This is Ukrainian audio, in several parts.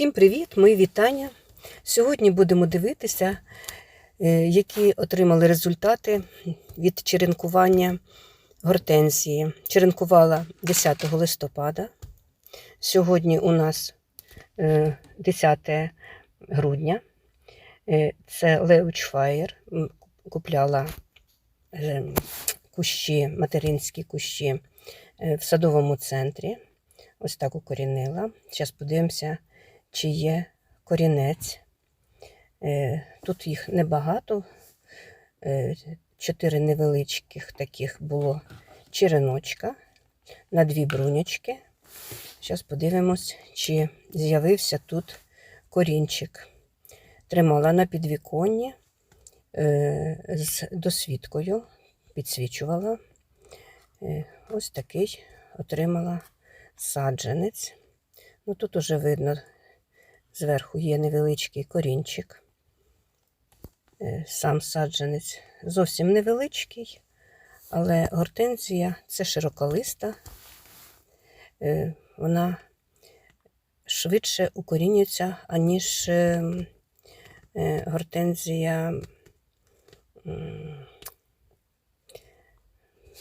Всім привіт, мої вітання. Сьогодні будемо дивитися, е, які отримали результати від черенкування гортензії. Черенкувала 10 листопада. Сьогодні у нас е, 10 грудня. Е, Це Леучфаєр. Купляла е, кущі, материнські кущі е, в садовому центрі. Ось так укорінила. Зараз подивимося, чи є корінець. Е, Тут їх небагато. Е, Чотири невеличких таких було череночка на дві брунячки. Зараз подивимось, чи з'явився тут корінчик. Тримала на підвіконні е, з досвідкою, підсвічувала. Ось такий отримала саджанець. Ну, тут уже видно, зверху є невеличкий корінчик. Е, Сам саджанець зовсім невеличкий, але гортензія це широколиста. Е, Вона швидше укорінюється, аніж е, гортензія.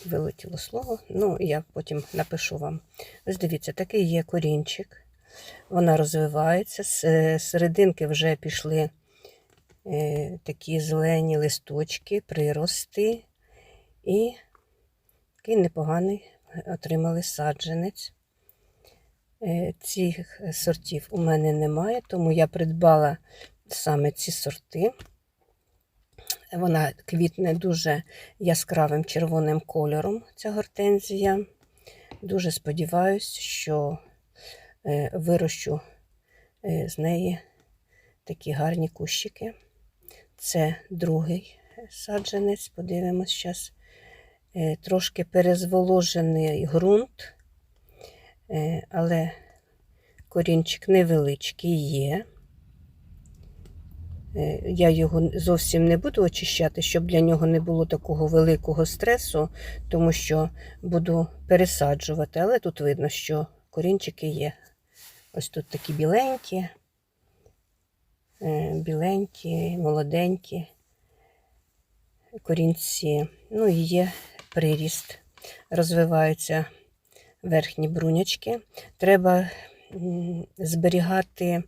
Вилетіло слово, ну я потім напишу вам. Ось дивіться, такий є корінчик. Вона розвивається. З е, серединки вже пішли е, такі зелені листочки, прирости. І такий непоганий отримали саджанець. Е, Цих сортів у мене немає, тому я придбала саме ці сорти. Вона квітне дуже яскравим червоним кольором, ця гортензія. Дуже сподіваюся, що е, вирощу е, з неї такі гарні кущики. Це другий саджанець, подивимось зараз. Трошки перезволожений ґрунт, е, але корінчик невеличкий є. Е, Я його зовсім не буду очищати, щоб для нього не було такого великого стресу, тому що буду пересаджувати. Але тут видно, що корінчики є. Ось тут такі біленькі, е, біленькі, молоденькі корінці. Ну і є приріст. Розвиваються верхні брунячки. Треба зберігати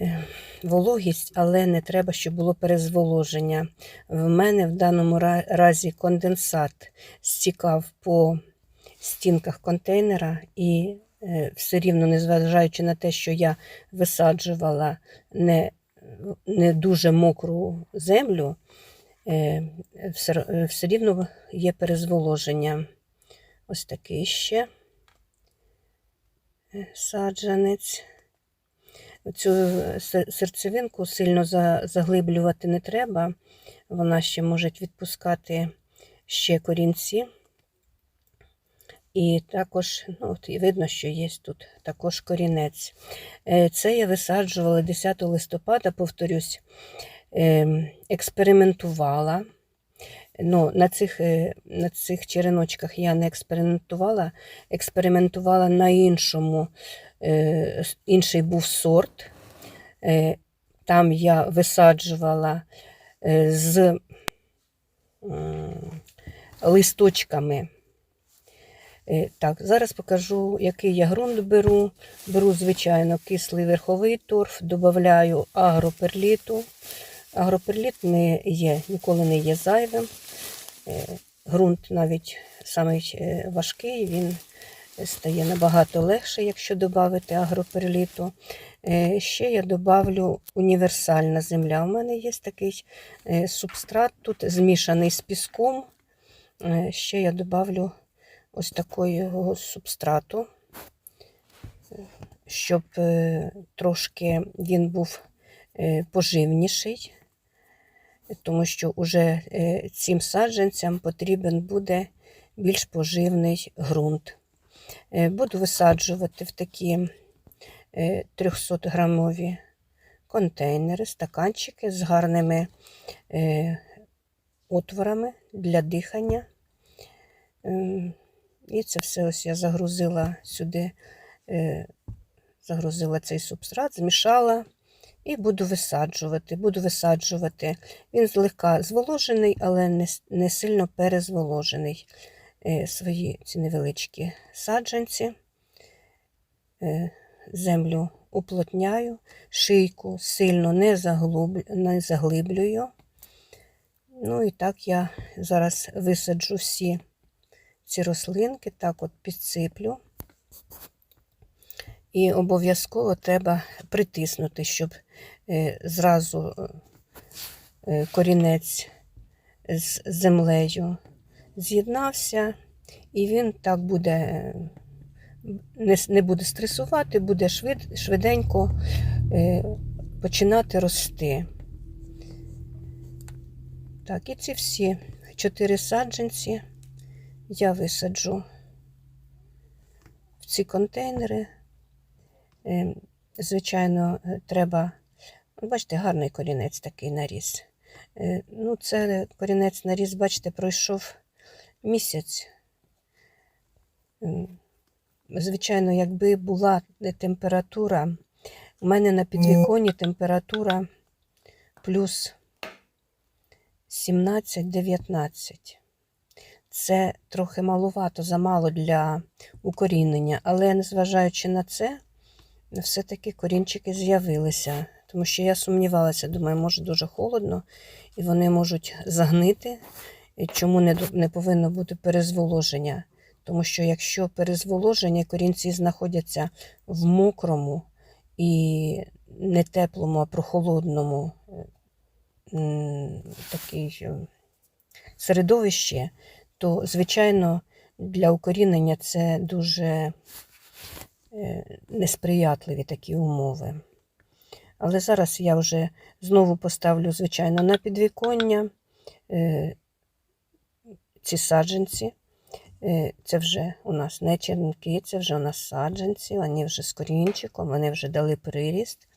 е, вологість, але не треба, щоб було перезволоження. В мене в даному разі конденсат стікав по стінках контейнера, і все рівно, незважаючи на те, що я висаджувала не, не дуже мокру землю, е, все, е, все рівно є перезволоження. Ось такий ще е, саджанець. Цю серцевинку сильно заглиблювати не треба. Вона ще може відпускати ще корінці. І також, ну, от і видно, що є тут також корінець. Е, Це я висаджувала 10 листопада, повторюсь, ем, експериментувала. Ну, на, цих, е, на цих череночках я не експериментувала, експериментувала на іншому. Е, Інший був сорт. Там я висаджувала з листочками. Е, Так, зараз покажу, який я ґрунт беру. Беру, звичайно, кислий верховий торф, додаю агроперліту. Агроперліт не є, ніколи не є зайвим. Е, Ґрунт навіть самий е, важкий, він стає набагато легше, якщо додати агроперліту. Е, Ще я додавлю універсальна земля. У мене є такий е, субстрат, тут змішаний з піском. Е, Ще я додавлю ось такого субстрату, щоб е, трошки він був е, поживніший, тому що уже е, цим саджанцям потрібен буде більш поживний ґрунт. Буду висаджувати в такі 300-грамові контейнери, стаканчики з гарними отворами для дихання. І це все ось я загрузила сюди е, загрузила цей субстрат, змішала і буду висаджувати. Буду висаджувати. Він злегка зволожений, але не, сильно перезволожений. Е, Свої ці невеличкі саджанці. Е, Землю уплотняю, шийку сильно не, заглуб... не заглиблюю. Ну і так я зараз висаджу всі ці рослинки, так от підсиплю. І обов'язково треба притиснути, щоб е, зразу е, корінець з землею з'єднався, і він так буде е, не, буде стресувати, буде швид, швиденько починати рости. Так, і ці всі чотири саджанці я висаджу в ці контейнери. Е, Звичайно, е, треба, бачите, гарний корінець такий наріс. Е, Ну, це корінець наріс, бачите, пройшов місяць. Звичайно, якби була е, температура, у мене на підвіконі температура плюс 17-19. Це трохи малувато, замало для укорінення, але незважаючи на це, все-таки корінчики з'явилися. Тому що я сумнівалася, думаю, може дуже холодно, і вони можуть загнити. І чому не, не повинно бути перезволоження? Тому що якщо перезволоження, корінці знаходяться в мокрому і не теплому, а прохолодному е, середовищі, то, звичайно, для укорінення це дуже е, несприятливі такі умови. Але зараз я вже знову поставлю, звичайно, на підвіконня е, ці саджанці. Е, Це вже у нас не черенки, це вже у нас саджанці, вони вже з корінчиком, вони вже дали приріст.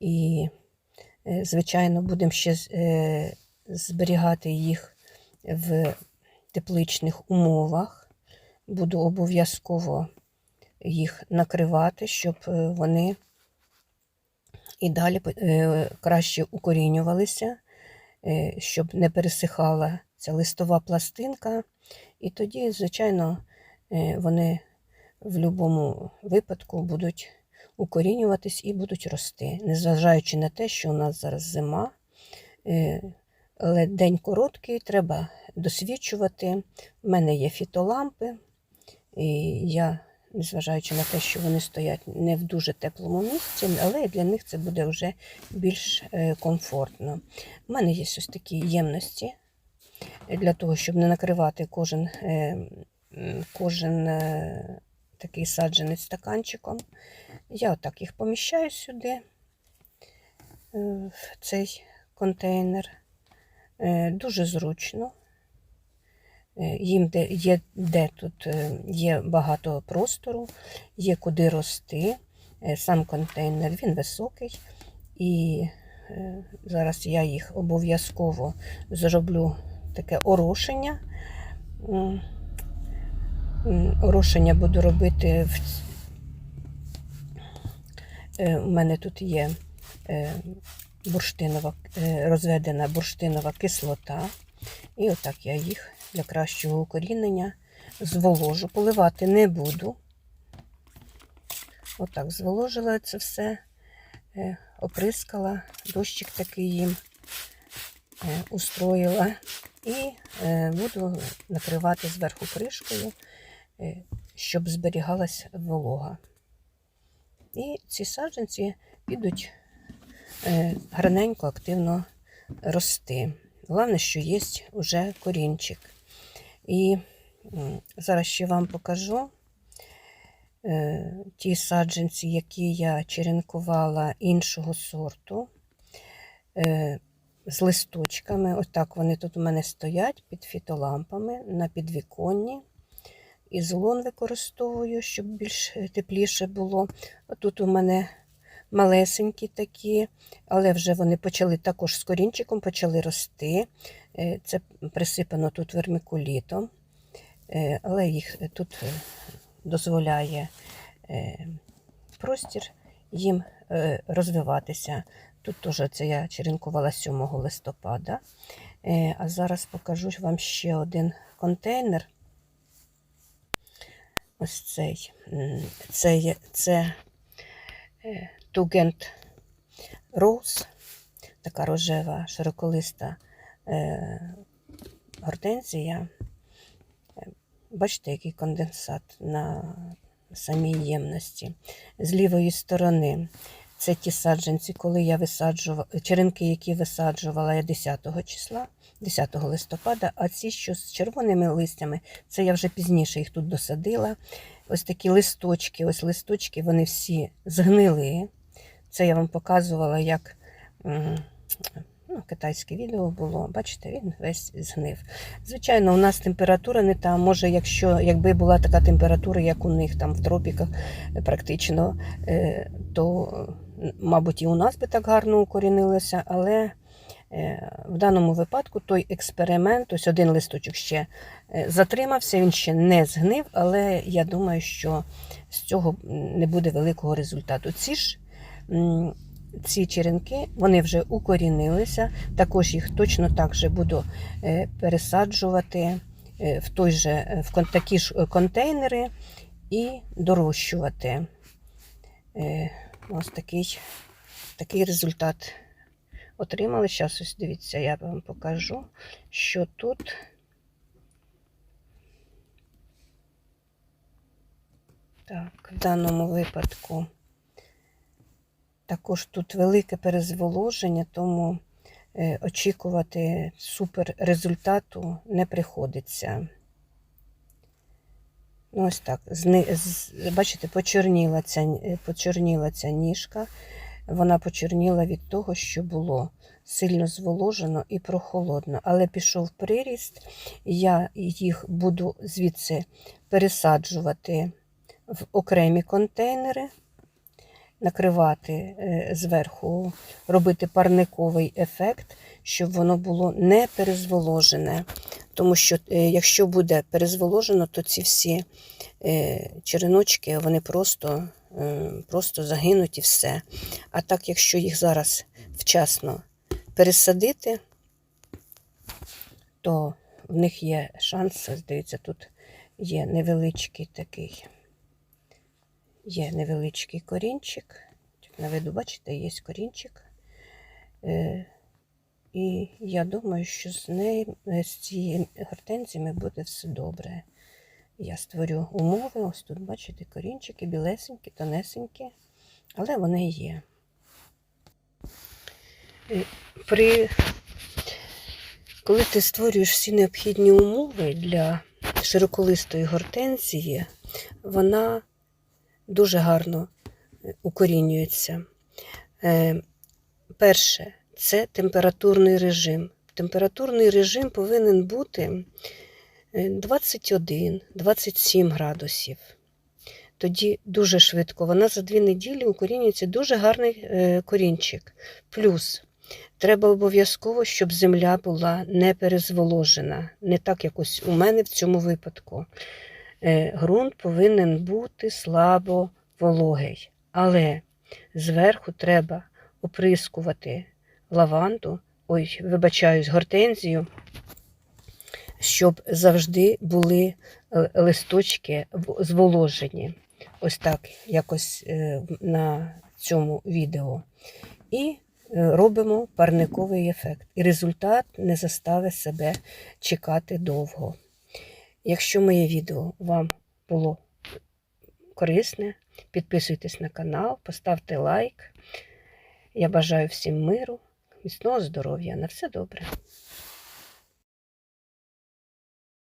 І, звичайно, будемо ще зберігати їх в тепличних умовах. Буду обов'язково їх накривати, щоб е, вони і далі е, краще укорінювалися, е, щоб не пересихала ця листова пластинка. І тоді, звичайно, вони в будь-якому випадку будуть укорінюватись і будуть рости, незважаючи на те, що у нас зараз зима. Але день короткий, треба досвідчувати. У мене є фітолампи, і я, незважаючи на те, що вони стоять не в дуже теплому місці, але для них це буде вже більш е, комфортно. У мене є ось такі ємності для того, щоб не накривати кожен, е, кожен е, такий саджанець стаканчиком. Я отак їх поміщаю сюди, в цей контейнер. Е, Дуже зручно. Е, Їм де, є де тут е, є багато простору, є куди рости. Сам контейнер він високий, і зараз я їх обов'язково зроблю таке орошення. Орошення буду робити в У мене тут є бурштинова, е, розведена бурштинова кислота. І отак я їх для кращого укорінення зволожу. Поливати не буду. Отак зволожила це все, е, оприскала, дощик такий їм е, устроїла. І буду накривати зверху кришкою, щоб зберігалась волога. І ці саджанці підуть гарненько, активно рости. Головне, що є вже корінчик. І зараз ще вам покажу е, ті саджанці, які я черенкувала іншого сорту е, з листочками. Отак вони тут у мене стоять під фітолампами на підвіконні. Ізолон використовую, щоб більш е, тепліше було. Отут у мене малесенькі такі, але вже вони почали також з корінчиком почали рости. Е, Це присипано тут вермикулітом, Е, але їх тут е, дозволяє простір їм розвиватися. Тут теж це я черенкувала 7 листопада. А зараз покажу вам ще один контейнер. Ось цей. Це, це Тугент Rose, така рожева, широколиста е, гортензія. Е, Бачите, який конденсат на самій ємності. З лівої сторони це ті саджанці, коли я висаджувала, черенки, які висаджувала я 10 числа, 10 листопада, а ці, що з червоними листями, це я вже пізніше їх тут досадила. Ось такі листочки, ось листочки, вони всі згнили. Це я вам показувала, як ну, китайське відео було. Бачите, він весь згнив. Звичайно, у нас температура не та. Може, якщо якби була така температура, як у них там в тропіках, е, практично, е, то, мабуть, і у нас би так гарно укорінилося, але е, в даному випадку той експеримент, ось один листочок ще затримався, він ще не згнив, але я думаю, що з цього не буде великого результату. Ці ж ці черенки вони вже укорінилися. Також їх точно так же буду е, пересаджувати е, в той же е, в такі ж контейнери і дорощувати. Ось такий, такий результат отримали. Зараз ось дивіться, я вам покажу, що тут. Так, в даному випадку також тут велике перезволоження, тому е, очікувати супер результату не приходиться. Ну, ось так. Бачите, почорніла ця, е, почорніла ця ніжка. Вона почорніла від того, що було сильно зволожено і прохолодно. Але пішов приріст, я їх буду звідси пересаджувати в окремі контейнери, накривати е, зверху, робити парниковий ефект, щоб воно було не перезволожене. Тому що е, якщо буде перезволожено, то ці всі е, череночки вони просто, просто загинуть і все. А так, якщо їх зараз вчасно пересадити, то в них є шанс, здається, тут є невеличкий такий, є невеличкий корінчик. На виду, бачите, є корінчик. Е, і я думаю, що з нею, з цією гортензіями буде все добре. Я створю умови. Ось тут, бачите, корінчики, білесенькі, тонесенькі, але вони є. Е, При... Коли ти створюєш всі необхідні умови для широколистої гортензії, вона дуже гарно е, укорінюється. Е, Перше, це температурний режим. Температурний режим повинен бути 21-27 градусів. Тоді дуже швидко. Вона за дві неділі укорінюється дуже гарний е, корінчик. Плюс треба обов'язково, щоб земля була не перезволожена. Не так якось у мене в цьому випадку. Е, Ґрунт повинен бути слабо вологий. Але зверху треба оприскувати лаванду, ой, вибачаюсь, гортензію, щоб завжди були е, листочки зволожені. Ось так, якось е, на цьому відео. І робимо парниковий ефект. І результат не заставить себе чекати довго. Якщо моє відео вам було корисне, підписуйтесь на канал, поставте лайк. Я бажаю всім миру, міцного здоров'я. На все добре.